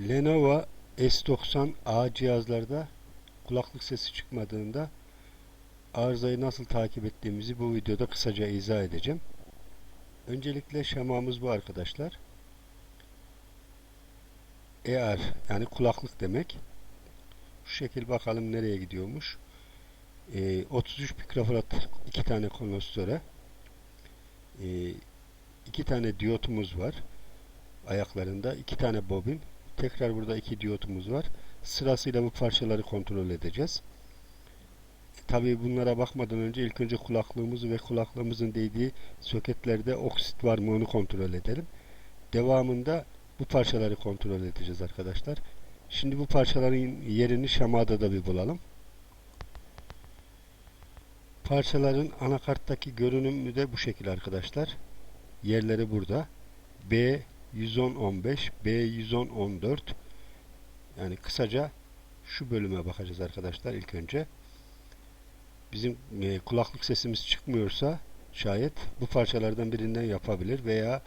Lenovo S90A cihazlarda kulaklık sesi çıkmadığında arızayı nasıl takip ettiğimizi bu videoda kısaca izah edeceğim. Öncelikle şemamız bu arkadaşlar. ER yani kulaklık demek. Şu şekil bakalım nereye gidiyormuş. Ee, 33 mikroflat iki tane kondansöre ee, iki tane diyotumuz var ayaklarında iki tane bobin tekrar burada iki diyotumuz var. Sırasıyla bu parçaları kontrol edeceğiz. Tabi bunlara bakmadan önce ilk önce kulaklığımızı ve kulaklığımızın değdiği soketlerde oksit var mı onu kontrol edelim. Devamında bu parçaları kontrol edeceğiz arkadaşlar. Şimdi bu parçaların yerini şemada da bir bulalım. Parçaların anakarttaki görünümü de bu şekil arkadaşlar. Yerleri burada. B 110-15, B 110-14 yani kısaca şu bölüme bakacağız arkadaşlar ilk önce. Bizim e, kulaklık sesimiz çıkmıyorsa şayet bu parçalardan birinden yapabilir veya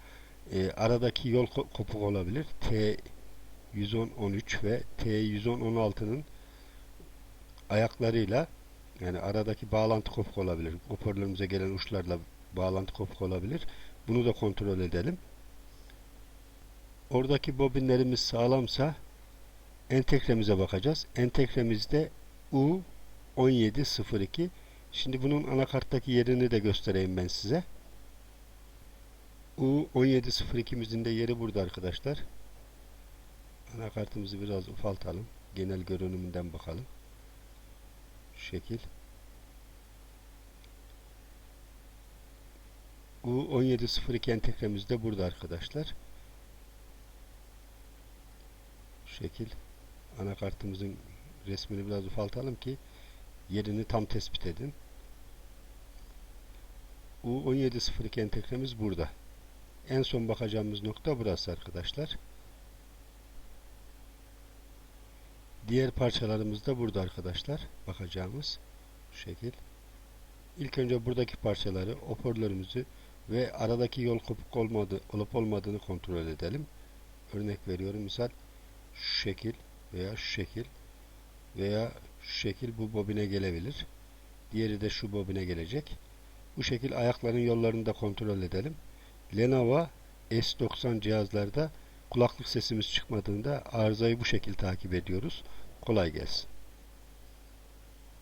e, aradaki yol kopuk olabilir. T 110-13 ve T 110-16'nın ayaklarıyla yani aradaki bağlantı kopuk olabilir. Hoparlörümüze gelen uçlarla bağlantı kopuk olabilir. Bunu da kontrol edelim. Oradaki bobinlerimiz sağlamsa entegremize bakacağız. Entegremizde U1702 Şimdi bunun anakarttaki yerini de göstereyim ben size. U1702'mizin de yeri burada arkadaşlar. Anakartımızı biraz ufaltalım. Genel görünümünden bakalım şekil. U1702 entegremiz de burada arkadaşlar. Şu şekil. Anakartımızın resmini biraz ufaltalım ki yerini tam tespit edin. U1702 entegremiz burada. En son bakacağımız nokta burası arkadaşlar. Diğer parçalarımız da burada arkadaşlar. Bakacağımız şu şekil. İlk önce buradaki parçaları, hoparlörümüzü ve aradaki yol kopuk olmadı, olup olmadığını kontrol edelim. Örnek veriyorum. Misal şu şekil veya şu şekil veya şu şekil bu bobine gelebilir. Diğeri de şu bobine gelecek. Bu şekil ayakların yollarını da kontrol edelim. Lenovo S90 cihazlarda kulaklık sesimiz çıkmadığında arızayı bu şekilde takip ediyoruz. Kolay gelsin.